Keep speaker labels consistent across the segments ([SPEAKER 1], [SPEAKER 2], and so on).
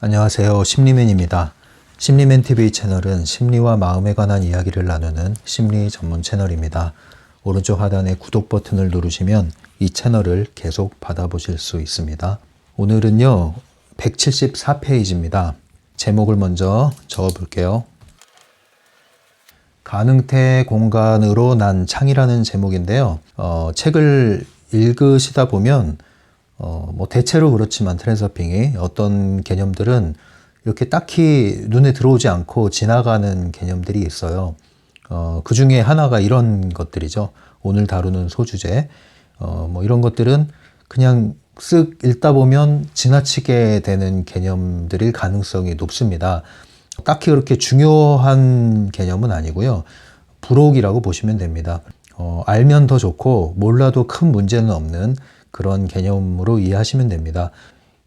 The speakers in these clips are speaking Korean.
[SPEAKER 1] 안녕하세요. 심리맨입니다. 심리맨 TV 채널은 심리와 마음에 관한 이야기를 나누는 심리 전문 채널입니다. 오른쪽 하단에 구독 버튼을 누르시면 이 채널을 계속 받아보실 수 있습니다. 오늘은요, 174페이지입니다. 제목을 먼저 적어 볼게요. 가능태 공간으로 난 창이라는 제목인데요. 어, 책을 읽으시다 보면 어, 뭐 대체로 그렇지만 트랜서핑이 어떤 개념들은 이렇게 딱히 눈에 들어오지 않고 지나가는 개념들이 있어요. 어, 그 중에 하나가 이런 것들이죠. 오늘 다루는 소주제. 어, 뭐 이런 것들은 그냥 쓱 읽다 보면 지나치게 되는 개념들일 가능성이 높습니다. 딱히 그렇게 중요한 개념은 아니고요. 부록이라고 보시면 됩니다. 어, 알면 더 좋고 몰라도 큰 문제는 없는 그런 개념으로 이해하시면 됩니다.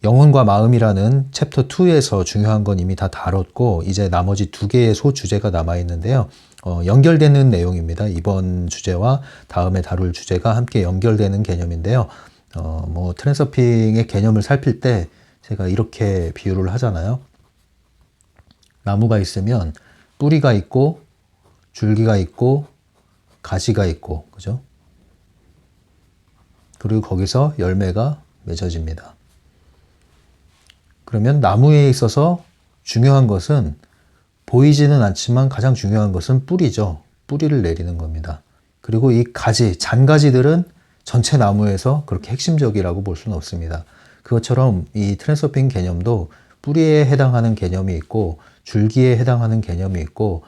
[SPEAKER 1] 영혼과 마음이라는 챕터 2에서 중요한 건 이미 다 다뤘고 이제 나머지 두 개의 소주제가 남아 있는데요. 어, 연결되는 내용입니다. 이번 주제와 다음에 다룰 주제가 함께 연결되는 개념인데요. 어, 뭐 트랜서핑의 개념을 살필 때 제가 이렇게 비유를 하잖아요. 나무가 있으면 뿌리가 있고 줄기가 있고 가지가 있고 그죠? 그리고 거기서 열매가 맺어집니다. 그러면 나무에 있어서 중요한 것은 보이지는 않지만 가장 중요한 것은 뿌리죠. 뿌리를 내리는 겁니다. 그리고 이 가지, 잔가지들은 전체 나무에서 그렇게 핵심적이라고 볼 수는 없습니다. 그것처럼 이 트랜스서핑 개념도 뿌리에 해당하는 개념이 있고 줄기에 해당하는 개념이 있고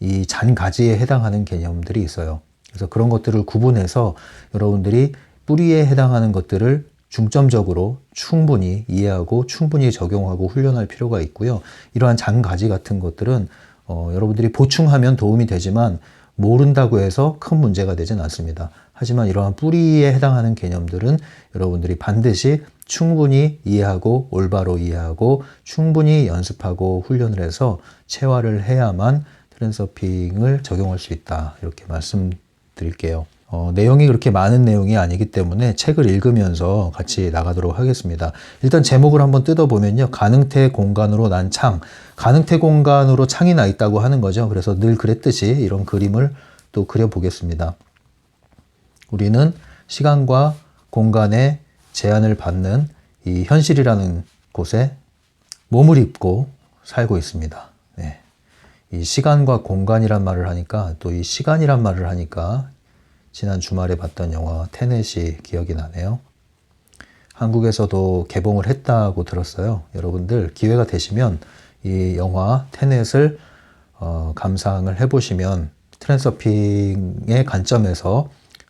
[SPEAKER 1] 이 잔가지에 해당하는 개념들이 있어요. 그래서 그런 것들을 구분해서 여러분들이 뿌리에 해당하는 것들을 중점적으로 충분히 이해하고 충분히 적용하고 훈련할 필요가 있고요. 이러한 장가지 같은 것들은 어, 여러분들이 보충하면 도움이 되지만 모른다고 해서 큰 문제가 되진 않습니다. 하지만 이러한 뿌리에 해당하는 개념들은 여러분들이 반드시 충분히 이해하고 올바로 이해하고 충분히 연습하고 훈련을 해서 체화를 해야만 트랜서핑을 적용할 수 있다. 이렇게 말씀드릴게요. 어, 내용이 그렇게 많은 내용이 아니기 때문에 책을 읽으면서 같이 나가도록 하겠습니다. 일단 제목을 한번 뜯어보면요. 가능태 공간으로 난 창. 가능태 공간으로 창이 나 있다고 하는 거죠. 그래서 늘 그랬듯이 이런 그림을 또 그려보겠습니다. 우리는 시간과 공간의 제한을 받는 이 현실이라는 곳에 몸을 입고 살고 있습니다. 네. 이 시간과 공간이란 말을 하니까 또 이 시간이란 말을 하니까 지난 주말에 봤던 영화 테넷이 기억이 나네요. 한국에서도 개봉을 했다고 들었어요. 여러분들 기회가 되시면 이 영화 테넷을 어, 감상을 해보시면 트랜서핑의 관점에서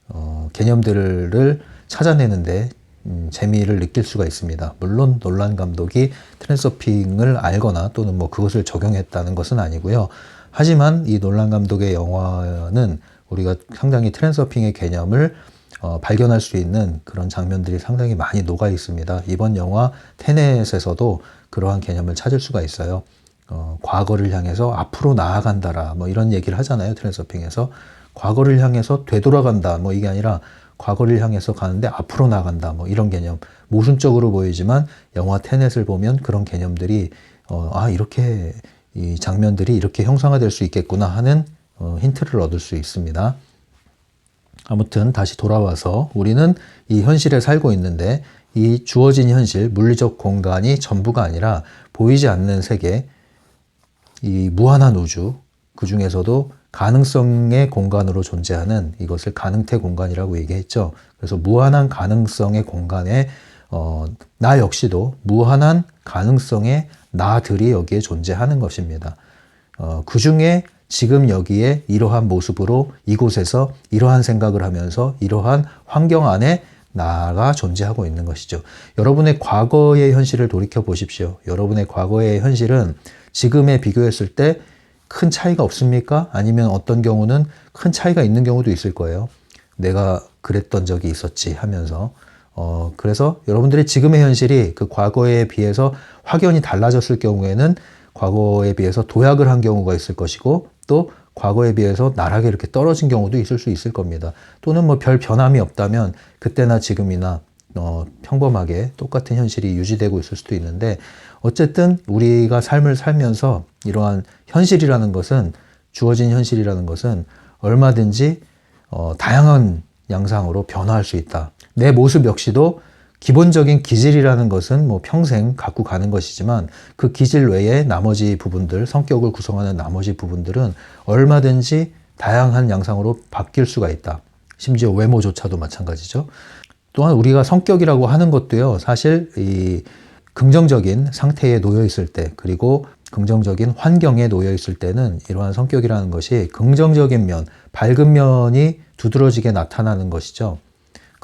[SPEAKER 1] 어, 개념들을 찾아내는데 음, 재미를 느낄 수가 있습니다. 물론 놀란 감독이 트랜서핑을 알거나 또는 뭐 그것을 적용했다는 것은 아니고요. 하지만 이 놀란 감독의 영화는 우리가 상당히 트랜서핑의 개념을 어, 발견할 수 있는 그런 장면들이 상당히 많이 녹아 있습니다. 이번 영화 테넷에서도 그러한 개념을 찾을 수가 있어요. 어, 과거를 향해서 앞으로 나아간다라 뭐 이런 얘기를 하잖아요. 트랜서핑에서 과거를 향해서 되돌아간다 뭐 이게 아니라 과거를 향해서 가는데 앞으로 나간다 뭐 이런 개념 모순적으로 보이지만 영화 테넷을 보면 그런 개념들이 어, 아 이렇게 이 장면들이 이렇게 형상화될 수 있겠구나 하는 어, 힌트를 얻을 수 있습니다. 아무튼 다시 돌아와서 우리는 이 현실에 살고 있는데 이 주어진 현실, 물리적 공간이 전부가 아니라 보이지 않는 세계, 이 무한한 우주, 그 중에서도 가능성의 공간으로 존재하는 이것을 가능태 공간이라고 얘기했죠. 그래서 무한한 가능성의 공간에 어, 나 역시도 무한한 가능성의 나들이 여기에 존재하는 것입니다. 어, 그 중에 지금 여기에 이러한 모습으로 이곳에서 이러한 생각을 하면서 이러한 환경 안에 나가 존재하고 있는 것이죠. 여러분의 과거의 현실을 돌이켜 보십시오. 여러분의 과거의 현실은 지금에 비교했을 때 큰 차이가 없습니까? 아니면 어떤 경우는 큰 차이가 있는 경우도 있을 거예요. 내가 그랬던 적이 있었지 하면서. 어, 그래서 여러분들의 지금의 현실이 그 과거에 비해서 확연히 달라졌을 경우에는 과거에 비해서 도약을 한 경우가 있을 것이고 또 과거에 비해서 나락에 이렇게 떨어진 경우도 있을 수 있을 겁니다. 또는 뭐 별 변함이 없다면 그때나 지금이나 어, 평범하게 똑같은 현실이 유지되고 있을 수도 있는데 어쨌든 우리가 삶을 살면서 이러한 현실이라는 것은 주어진 현실이라는 것은 얼마든지 어, 다양한 양상으로 변화할 수 있다. 내 모습 역시도 기본적인 기질이라는 것은 뭐 평생 갖고 가는 것이지만 그 기질 외에 나머지 부분들, 성격을 구성하는 나머지 부분들은 얼마든지 다양한 양상으로 바뀔 수가 있다. 심지어 외모조차도 마찬가지죠. 또한 우리가 성격이라고 하는 것도요, 사실 이 긍정적인 상태에 놓여 있을 때, 그리고 긍정적인 환경에 놓여 있을 때는 이러한 성격이라는 것이 긍정적인 면, 밝은 면이 두드러지게 나타나는 것이죠.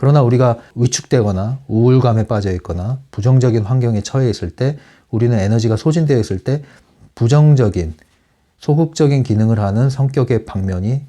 [SPEAKER 1] 그러나 우리가 위축되거나 우울감에 빠져 있거나 부정적인 환경에 처해 있을 때 우리는 에너지가 소진되어 있을 때 부정적인 소극적인 기능을 하는 성격의 방면이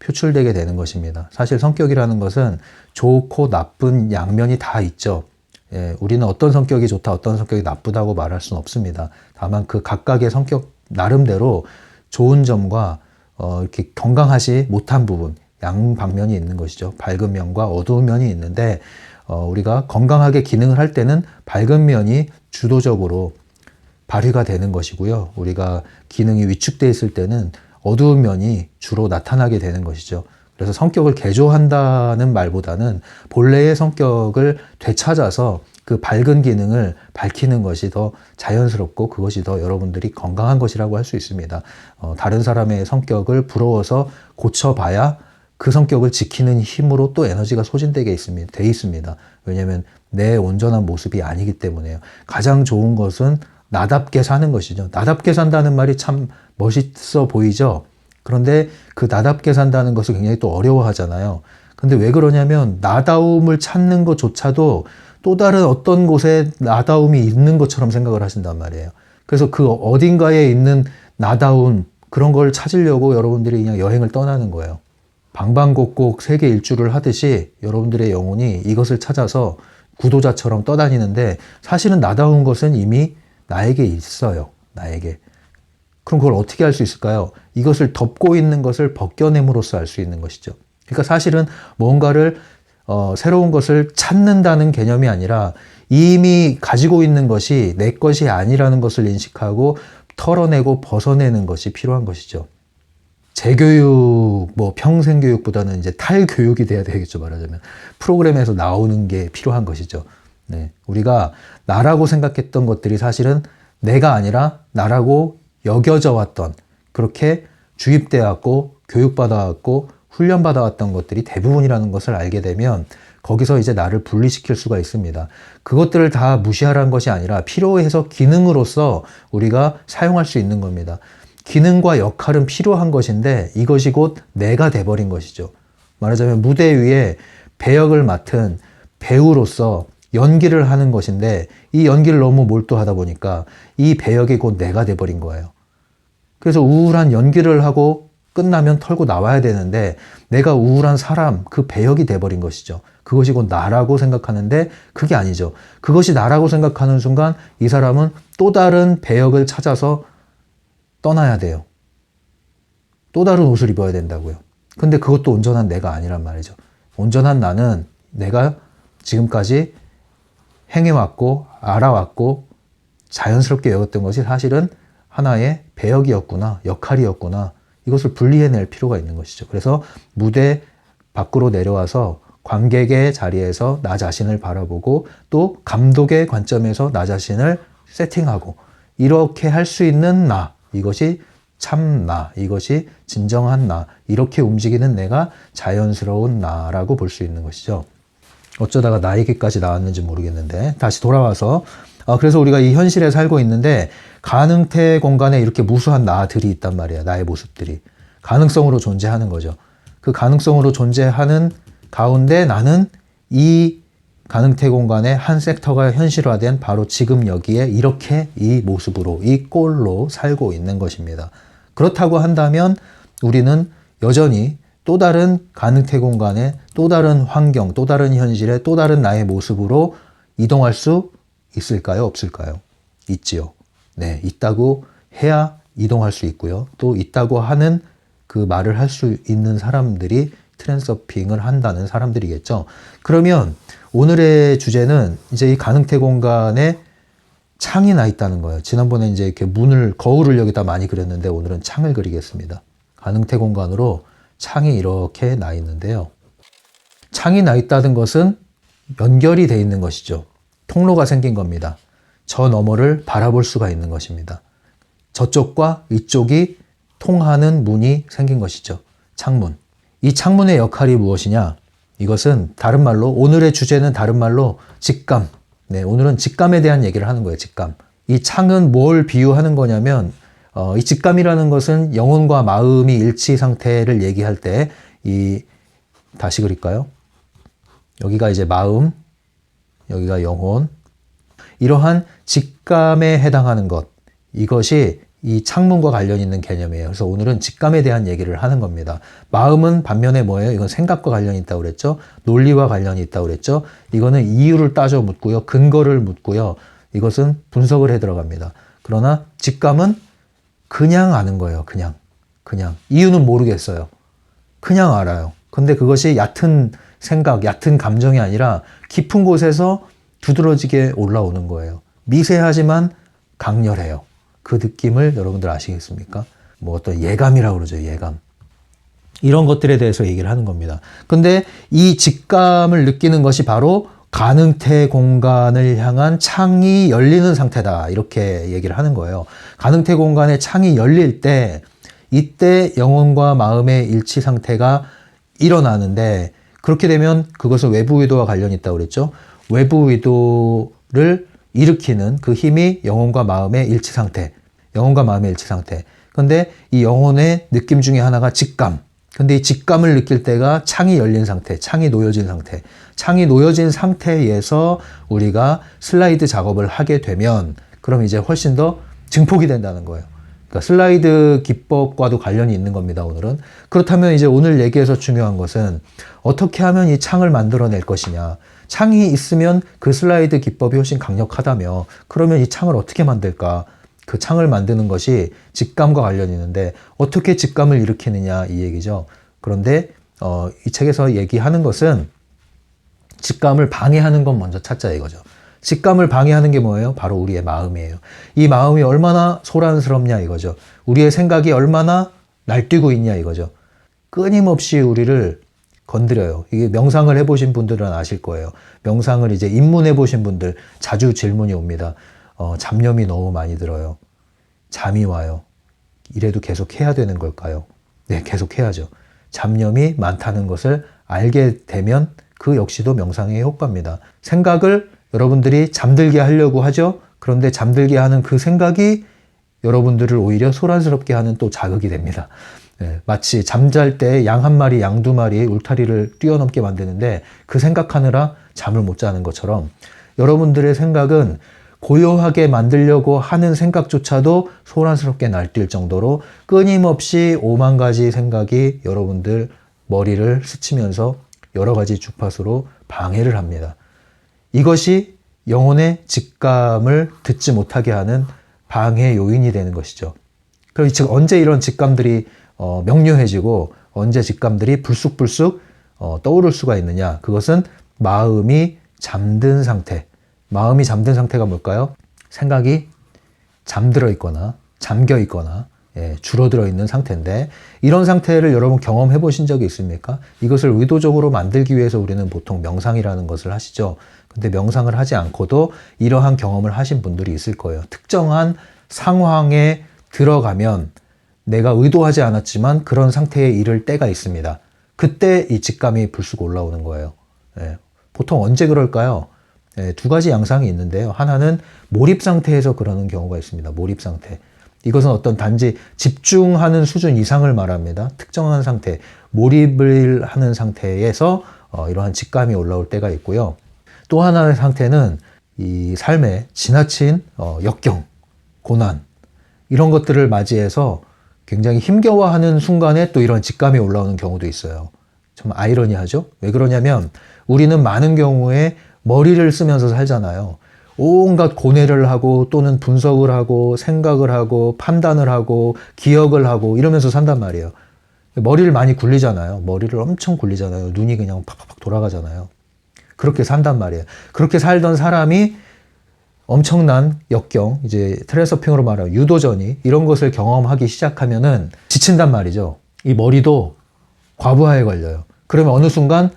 [SPEAKER 1] 표출되게 되는 것입니다. 사실 성격이라는 것은 좋고 나쁜 양면이 다 있죠. 예, 우리는 어떤 성격이 좋다, 어떤 성격이 나쁘다고 말할 수는 없습니다. 다만 그 각각의 성격 나름대로 좋은 점과 어, 이렇게 건강하지 못한 부분, 양방면이 있는 것이죠. 밝은 면과 어두운 면이 있는데 어, 우리가 건강하게 기능을 할 때는 밝은 면이 주도적으로 발휘가 되는 것이고요. 우리가 기능이 위축돼 있을 때는 어두운 면이 주로 나타나게 되는 것이죠. 그래서 성격을 개조한다는 말보다는 본래의 성격을 되찾아서 그 밝은 기능을 밝히는 것이 더 자연스럽고 그것이 더 여러분들이 건강한 것이라고 할 수 있습니다. 어, 다른 사람의 성격을 부러워서 고쳐봐야 그 성격을 지키는 힘으로 또 에너지가 소진되게 있습니다. 돼 있습니다. 왜냐하면 내 온전한 모습이 아니기 때문에요. 가장 좋은 것은 나답게 사는 것이죠. 나답게 산다는 말이 참 멋있어 보이죠. 그런데 그 나답게 산다는 것을 굉장히 또 어려워하잖아요. 근데 왜 그러냐면 나다움을 찾는 것조차도 또 다른 어떤 곳에 나다움이 있는 것처럼 생각을 하신단 말이에요. 그래서 그 어딘가에 있는 나다움 그런 걸 찾으려고 여러분들이 그냥 여행을 떠나는 거예요. 방방곡곡 세계 일주를 하듯이 여러분들의 영혼이 이것을 찾아서 구도자처럼 떠다니는데 사실은 나다운 것은 이미 나에게 있어요. 나에게. 그럼 그걸 어떻게 할 수 있을까요? 이것을 덮고 있는 것을 벗겨냄으로써 알 수 있는 것이죠. 그러니까 사실은 뭔가를 어, 새로운 것을 찾는다는 개념이 아니라 이미 가지고 있는 것이 내 것이 아니라는 것을 인식하고 털어내고 벗어내는 것이 필요한 것이죠. 재교육, 뭐 평생교육보다는 이제 탈교육이 돼야 되겠죠, 말하자면. 프로그램에서 나오는 게 필요한 것이죠. 네. 우리가 나라고 생각했던 것들이 사실은 내가 아니라 나라고 여겨져 왔던, 그렇게 주입되어 왔고, 교육받아 왔고, 훈련받아 왔던 것들이 대부분이라는 것을 알게 되면 거기서 이제 나를 분리시킬 수가 있습니다. 그것들을 다 무시하라는 것이 아니라 필요해서 기능으로서 우리가 사용할 수 있는 겁니다. 기능과 역할은 필요한 것인데 이것이 곧 내가 돼버린 것이죠. 말하자면 무대 위에 배역을 맡은 배우로서 연기를 하는 것인데 이 연기를 너무 몰두하다 보니까 이 배역이 곧 내가 돼버린 거예요. 그래서 우울한 연기를 하고 끝나면 털고 나와야 되는데 내가 우울한 사람, 그 배역이 돼버린 것이죠. 그것이 곧 나라고 생각하는데 그게 아니죠. 그것이 나라고 생각하는 순간 이 사람은 또 다른 배역을 찾아서 떠나야 돼요. 또 다른 옷을 입어야 된다고요. 근데 그것도 온전한 내가 아니란 말이죠. 온전한 나는 내가 지금까지 행해왔고, 알아왔고, 자연스럽게 여겼던 것이 사실은 하나의 배역이었구나, 역할이었구나, 이것을 분리해낼 필요가 있는 것이죠. 그래서 무대 밖으로 내려와서 관객의 자리에서 나 자신을 바라보고 또 감독의 관점에서 나 자신을 세팅하고 이렇게 할 수 있는 나, 이것이 참 나, 이것이 진정한 나, 이렇게 움직이는 내가 자연스러운 나라고 볼 수 있는 것이죠. 어쩌다가 나 얘기까지 나왔는지 모르겠는데, 다시 돌아와서, 아, 그래서 우리가 이 현실에 살고 있는데, 가능태 공간에 이렇게 무수한 나들이 있단 말이야, 나의 모습들이. 가능성으로 존재하는 거죠. 그 가능성으로 존재하는 가운데 나는 이 가능태 공간의 한 섹터가 현실화된 바로 지금 여기에 이렇게 이 모습으로 이 꼴로 살고 있는 것입니다. 그렇다고 한다면 우리는 여전히 또 다른 가능태 공간에 또 다른 환경, 또 다른 현실에 또 다른 나의 모습으로 이동할 수 있을까요? 없을까요? 있지요. 네, 있다고 해야 이동할 수 있고요. 또 있다고 하는 그 말을 할 수 있는 사람들이 트랜서핑을 한다는 사람들이겠죠. 그러면 오늘의 주제는 이제 이 가능태 공간에 창이 나 있다는 거예요. 지난번에 이제 이렇게 문을, 거울을 여기다 많이 그렸는데 오늘은 창을 그리겠습니다. 가능태 공간으로 창이 이렇게 나 있는데요. 창이 나 있다는 것은 연결이 돼 있는 것이죠. 통로가 생긴 겁니다. 저 너머를 바라볼 수가 있는 것입니다. 저쪽과 이쪽이 통하는 문이 생긴 것이죠. 창문. 이 창문의 역할이 무엇이냐? 이것은 다른 말로, 오늘의 주제는 다른 말로 직감. 네, 오늘은 직감에 대한 얘기를 하는 거예요, 직감. 이 창은 뭘 비유하는 거냐면, 어, 이 직감이라는 것은 영혼과 마음이 일치 상태를 얘기할 때, 이, 다시 그릴까요? 여기가 이제 마음, 여기가 영혼. 이러한 직감에 해당하는 것. 이것이 이 창문과 관련 있는 개념이에요. 그래서 오늘은 직감에 대한 얘기를 하는 겁니다. 마음은 반면에 뭐예요? 이건 생각과 관련이 있다고 그랬죠? 논리와 관련이 있다고 그랬죠? 이거는 이유를 따져 묻고요. 근거를 묻고요. 이것은 분석을 해 들어갑니다. 그러나 직감은 그냥 아는 거예요. 그냥. 그냥. 이유는 모르겠어요. 그냥 알아요. 근데 그것이 얕은 생각, 얕은 감정이 아니라 깊은 곳에서 두드러지게 올라오는 거예요. 미세하지만 강렬해요. 그 느낌을 여러분들 아시겠습니까? 뭐 어떤 예감이라고 그러죠, 예감. 이런 것들에 대해서 얘기를 하는 겁니다. 근데 이 직감을 느끼는 것이 바로 가능태 공간을 향한 창이 열리는 상태다. 이렇게 얘기를 하는 거예요. 가능태 공간의 창이 열릴 때, 이때 영혼과 마음의 일치 상태가 일어나는데, 그렇게 되면 그것은 외부 의도와 관련이 있다고 그랬죠. 외부 의도를 일으키는 그 힘이 영혼과 마음의 일치 상태. 영혼과 마음의 일치 상태. 근데 이 영혼의 느낌 중에 하나가 직감. 근데 이 직감을 느낄 때가 창이 열린 상태, 창이 놓여진 상태. 창이 놓여진 상태에서 우리가 슬라이드 작업을 하게 되면 그럼 이제 훨씬 더 증폭이 된다는 거예요. 그러니까 슬라이드 기법과도 관련이 있는 겁니다, 오늘은. 그렇다면 이제 오늘 얘기에서 중요한 것은 어떻게 하면 이 창을 만들어낼 것이냐. 창이 있으면 그 슬라이드 기법이 훨씬 강력하다며 그러면 이 창을 어떻게 만들까? 그 창을 만드는 것이 직감과 관련이 있는데 어떻게 직감을 일으키느냐 이 얘기죠. 그런데 어, 이 책에서 얘기하는 것은 직감을 방해하는 건 먼저 찾자 이거죠. 직감을 방해하는 게 뭐예요? 바로 우리의 마음이에요. 이 마음이 얼마나 소란스럽냐 이거죠. 우리의 생각이 얼마나 날뛰고 있냐 이거죠. 끊임없이 우리를 건드려요. 이게 명상을 해보신 분들은 아실 거예요. 명상을 이제 입문해 보신 분들 자주 질문이 옵니다. 어, 잡념이 너무 많이 들어요. 잠이 와요. 이래도 계속 해야 되는 걸까요? 네, 계속 해야죠. 잡념이 많다는 것을 알게 되면 그 역시도 명상의 효과입니다. 생각을 여러분들이 잠들게 하려고 하죠. 그런데 잠들게 하는 그 생각이 여러분들을 오히려 소란스럽게 하는 또 자극이 됩니다. 네, 마치 잠잘 때 양 한 마리, 양 두 마리 울타리를 뛰어넘게 만드는데 그 생각하느라 잠을 못 자는 것처럼 여러분들의 생각은 고요하게 만들려고 하는 생각조차도 소란스럽게 날뛸 정도로 끊임없이 오만 가지 생각이 여러분들 머리를 스치면서 여러 가지 주파수로 방해를 합니다. 이것이 영혼의 직감을 듣지 못하게 하는 방해 요인이 되는 것이죠. 그럼 즉 언제 이런 직감들이 어, 명료해지고 언제 직감들이 불쑥불쑥 어, 떠오를 수가 있느냐? 그것은 마음이 잠든 상태. 마음이 잠든 상태가 뭘까요? 생각이 잠들어 있거나 잠겨 있거나 예, 줄어들어 있는 상태인데 이런 상태를 여러분 경험해 보신 적이 있습니까? 이것을 의도적으로 만들기 위해서 우리는 보통 명상이라는 것을 하시죠. 근데 명상을 하지 않고도 이러한 경험을 하신 분들이 있을 거예요. 특정한 상황에 들어가면 내가 의도하지 않았지만 그런 상태에 이를 때가 있습니다. 그때 이 직감이 불쑥 올라오는 거예요. 예, 보통 언제 그럴까요? 예, 두 가지 양상이 있는데요. 하나는 몰입 상태에서 그러는 경우가 있습니다. 몰입 상태. 이것은 어떤 단지 집중하는 수준 이상을 말합니다. 특정한 상태, 몰입을 하는 상태에서 어, 이러한 직감이 올라올 때가 있고요. 또 하나의 상태는 이 삶에 지나친 어, 역경, 고난 이런 것들을 맞이해서 굉장히 힘겨워하는 순간에 또 이런 직감이 올라오는 경우도 있어요. 좀 아이러니하죠? 왜 그러냐면 우리는 많은 경우에 머리를 쓰면서 살잖아요. 온갖 고뇌를 하고 또는 분석을 하고 생각을 하고 판단을 하고 기억을 하고 이러면서 산단 말이에요. 머리를 많이 굴리잖아요. 머리를 엄청 굴리잖아요. 눈이 그냥 팍팍팍 돌아가잖아요. 그렇게 산단 말이에요. 그렇게 살던 사람이 엄청난 역경, 이제 트랜서핑으로 말하면 유도전이 이런 것을 경험하기 시작하면은 지친단 말이죠. 이 머리도 과부하에 걸려요. 그러면 어느 순간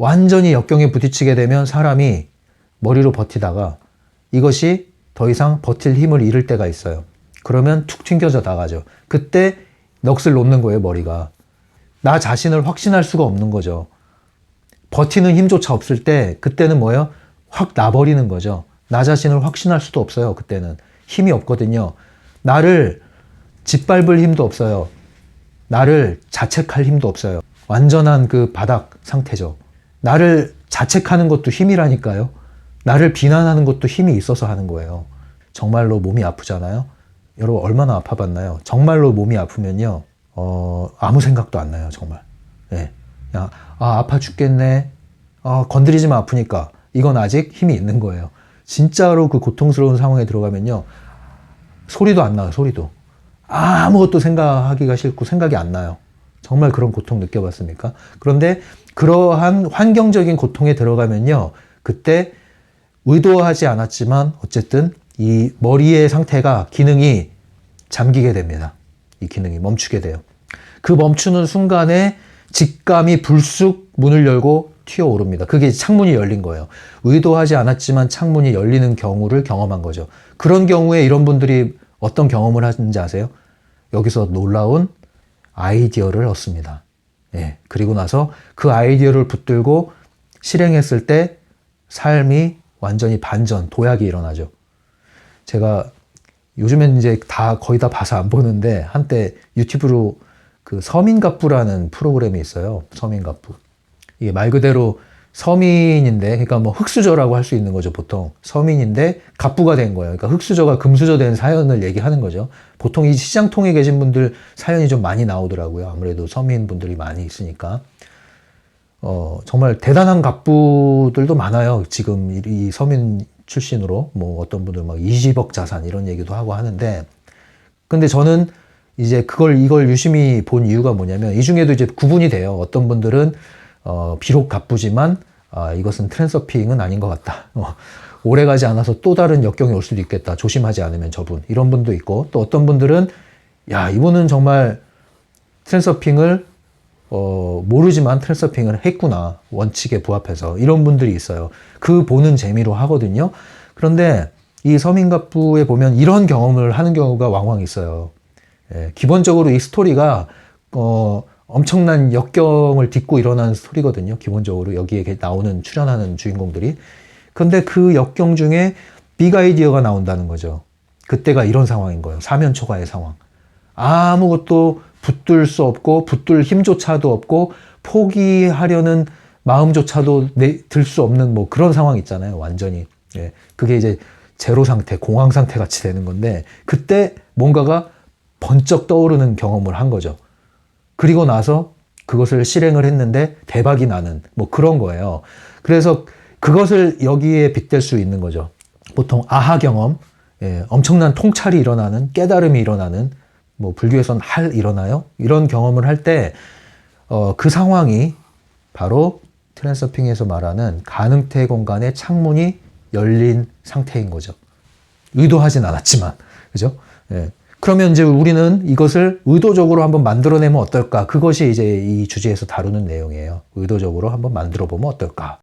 [SPEAKER 1] 완전히 역경에 부딪히게 되면 사람이 머리로 버티다가 이것이 더 이상 버틸 힘을 잃을 때가 있어요. 그러면 툭 튕겨져 나가죠. 그때 넋을 놓는 거예요, 머리가. 나 자신을 확신할 수가 없는 거죠. 버티는 힘조차 없을 때 그때는 뭐예요? 확 나버리는 거죠. 나 자신을 확신할 수도 없어요. 그때는 힘이 없거든요. 나를 짓밟을 힘도 없어요. 나를 자책할 힘도 없어요. 완전한 그 바닥 상태죠. 나를 자책하는 것도 힘이라니까요. 나를 비난하는 것도 힘이 있어서 하는 거예요. 정말로 몸이 아프잖아요. 여러분 얼마나 아파봤나요? 정말로 몸이 아프면요, 어, 아무 생각도 안 나요, 정말. 예. 그냥, 아, 아파 죽겠네. 아, 건드리지만 아프니까. 이건 아직 힘이 있는 거예요. 진짜로 그 고통스러운 상황에 들어가면요, 소리도 안 나요, 소리도. 아무것도 생각하기가 싫고 생각이 안 나요. 정말 그런 고통 느껴봤습니까? 그런데 그러한 환경적인 고통에 들어가면요, 그때 의도하지 않았지만 어쨌든 이 머리의 상태가 기능이 잠기게 됩니다. 이 기능이 멈추게 돼요. 그 멈추는 순간에 직감이 불쑥 문을 열고 튀어오릅니다. 그게 창문이 열린 거예요. 의도하지 않았지만 창문이 열리는 경우를 경험한 거죠. 그런 경우에 이런 분들이 어떤 경험을 하는지 아세요? 여기서 놀라운 아이디어를 얻습니다. 예. 그리고 나서 그 아이디어를 붙들고 실행했을 때 삶이 완전히 반전, 도약이 일어나죠. 제가 요즘엔 이제 다 거의 다 봐서 안 보는데 한때 유튜브로 그 서민갑부라는 프로그램이 있어요. 서민갑부. 이게 말 그대로 서민인데, 그러니까 뭐 흑수저라고 할 수 있는 거죠, 보통. 서민인데 갑부가 된 거예요. 그러니까 흑수저가 금수저 된 사연을 얘기하는 거죠. 보통 이 시장통에 계신 분들 사연이 좀 많이 나오더라고요. 아무래도 서민 분들이 많이 있으니까. 어, 정말 대단한 갑부들도 많아요. 지금 이- 이 서민 출신으로 뭐 어떤 분들 막 20억 자산 이런 얘기도 하고 하는데 근데 저는 이제 그걸 이걸 유심히 본 이유가 뭐냐면 이 중에도 이제 구분이 돼요. 어떤 분들은 어, 비록 갑부지만 아, 이것은 트랜서핑은 아닌 것 같다. 어, 오래 가지 않아서 또 다른 역경이 올 수도 있겠다. 조심하지 않으면 저분 이런 분도 있고 또 어떤 분들은 야 이분은 정말 트랜서핑을 어, 모르지만 트랜서핑을 했구나. 원칙에 부합해서. 이런 분들이 있어요. 그 보는 재미로 하거든요. 그런데 이 서민갑부에 보면 이런 경험을 하는 경우가 왕왕 있어요. 예, 기본적으로 이 스토리가, 어, 엄청난 역경을 딛고 일어난 스토리거든요. 기본적으로 여기에 나오는, 출연하는 주인공들이. 근데 그 역경 중에 빅 아이디어가 나온다는 거죠. 그때가 이런 상황인 거예요. 사면 초과의 상황. 아무것도 붙들 수 없고 붙들 힘조차도 없고 포기하려는 마음조차도 들 수 없는 뭐 그런 상황 있잖아요. 완전히. 예. 그게 이제 제로 상태, 공황 상태 같이 되는 건데 그때 뭔가가 번쩍 떠오르는 경험을 한 거죠. 그리고 나서 그것을 실행을 했는데 대박이 나는 뭐 그런 거예요. 그래서 그것을 여기에 빗댈 수 있는 거죠. 보통 아하 경험, 예, 엄청난 통찰이 일어나는 깨달음이 일어나는 뭐 불교에선 할 일어나요? 이런 경험을 할때 어, 그 상황이 바로 트랜서핑에서 말하는 가능태 공간의 창문이 열린 상태인 거죠. 의도하진 않았지만 그죠? 예. 그러면 이제 우리는 이것을 의도적으로 한번 만들어내면 어떨까? 그것이 이제 이 주제에서 다루는 내용이에요. 의도적으로 한번 만들어 보면 어떨까?